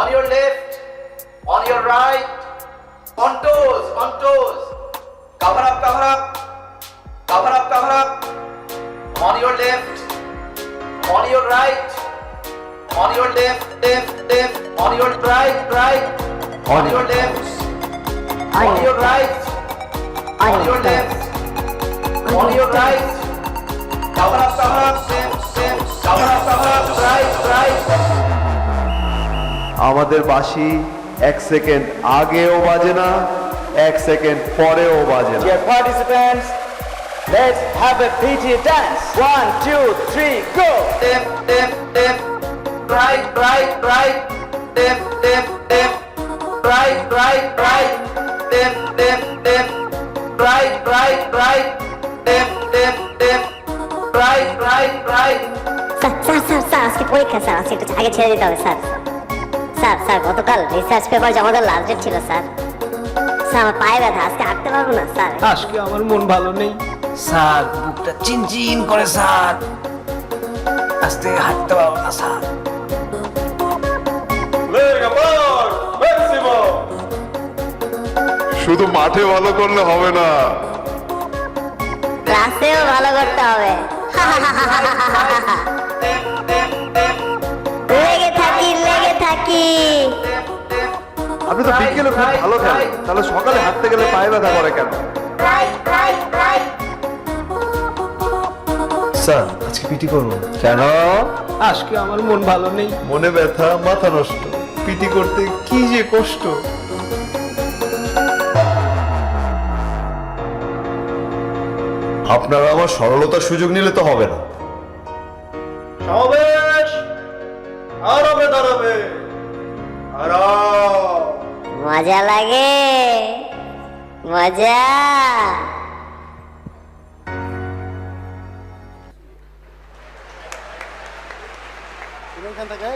on your left on your right on toes on toes cover up cover up cover up cover up on your left on your right on your left left left on your right right on your left on your right on your left on your right cover up cover up left আমাদের বাঁশি এক second আগেও বাজে না এক second পরেও বাজে না Dear participants, let's have a PT dance. One, two, three, go! left, left, left, right, right, right, left, left, left, right, right, right, left, left, left, right, right, right, left, left, left, right, right, right. Sir sir sir sir আজকে পরীক্ষা sir আজকে একটু আগে ছেড়ে দিতে হবে sir sir sir গতকাল research paper জমা দেওয়ার লাস্ট ডেট ছিল স্যার। স্যার আমার পায়ে ব্যথা আজকে হাঁটতে পারব না স্যার। আজকে আমার মন ভালো নেই। স্যার বুকটা চিনচিন করে স্যার। আজ থেকে হাঁটতে পারব না স্যার। শুধু মাঠে ভালো করলে হবে না। ক্লাসেও ভালো করতে হবে। আপনি তো বিকেলে খুব ভালো খেলেন। তাহলে সকালে হাঁটতে গেলে পায়ে ব্যথা করে কেন? স্যার আজকে পিটি করব। কেন? আজকে আমার মন ভালো নেই। মনে ব্যথা মাথা নষ্ট। পিটি করতে কি যে কষ্ট। আপনারা আমার সরলতার সুযোগ নিলে তো হবে না। মজা লাগে মজা এখান থেকে